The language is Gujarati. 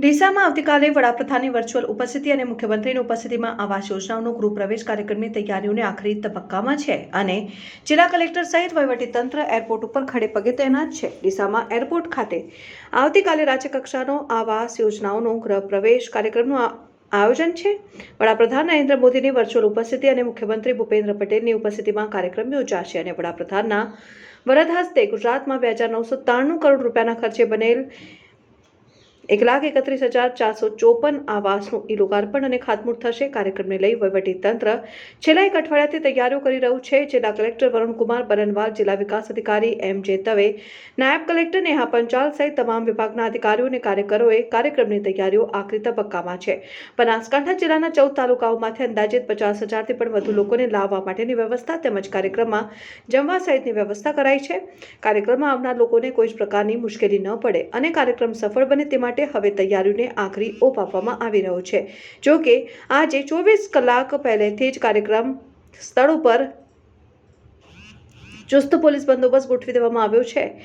ડીસામાં આવતીકાલે વડાપ્રધાનની વર્ચ્યુઅલ ઉપસ્થિતિ અને મુખ્યમંત્રીની ઉપસ્થિતિમાં આવાસ યોજનાઓનો ગૃહ પ્રવેશ કાર્યક્રમની તૈયારીઓને આખરી તબક્કામાં છે અને જિલ્લા કલેક્ટર સહિત વહીવટીતંત્ર એરપોર્ટ ઉપર ખડે પગે તૈનાત છે. ડીસામાં એરપોર્ટ ખાતે આવતીકાલે રાજ્યકક્ષાનો આવાસ યોજનાઓનો ગૃહ પ્રવેશ કાર્યક્રમનું આયોજન છે. વડાપ્રધાન નરેન્દ્ર મોદીની વર્ચ્યુઅલ ઉપસ્થિતિ અને મુખ્યમંત્રી ભૂપેન્દ્ર પટેલની ઉપસ્થિતિમાં કાર્યક્રમ યોજાશે અને વડાપ્રધાનના વરદ હસ્તે ગુજરાતમાં બે હજાર નવસો ત્રાણું કરોડ રૂપિયાના ખર્ચે બનેલ એક લાખ એકત્રીસ હજાર ચારસો ચોપન આવાસનું ઈ લોકાર્પણ અને ખાતમુહૂર્ત થશે. કાર્યક્રમને લઈ તંત્ર છેલ્લા એક અઠવાડિયાથી તૈયારીઓ કરી રહ્યું છે, જિલ્લા કલેક્ટર વરુણકુમાર બરનવાલ, જિલ્લા વિકાસ અધિકારી એમ જે દવે, નાયબ કલેક્ટર નેહા પંચાલ સહિત તમામ વિભાગના અધિકારીઓ અને કાર્યકરોએ કાર્યક્રમની તૈયારીઓ આખરી તબક્કામાં છે. બનાસકાંઠા જિલ્લાના ચૌદ તાલુકાઓમાંથી અંદાજિત પચાસ હજારથી પણ વધુ લોકોને લાવવા માટેની વ્યવસ્થા તેમજ કાર્યક્રમમાં જમવા સહિતની વ્યવસ્થા કરાઈ છે. કાર્યક્રમમાં આવનાર લોકોને કોઈ જ પ્રકારની મુશ્કેલી ન પડે અને કાર્યક્રમ સફળ બને તે માટે હવે તૈયારીઓને આખરી ઓપ આપવામાં આવી રહ્યો છે. જો કે, આજે ચોવીસ કલાક પહેલેથી જ કાર્યક્રમ સ્થળ ઉપર ચુસ્ત પોલીસ બંદોબસ્ત ગોઠવી દેવામાં આવ્યો છે.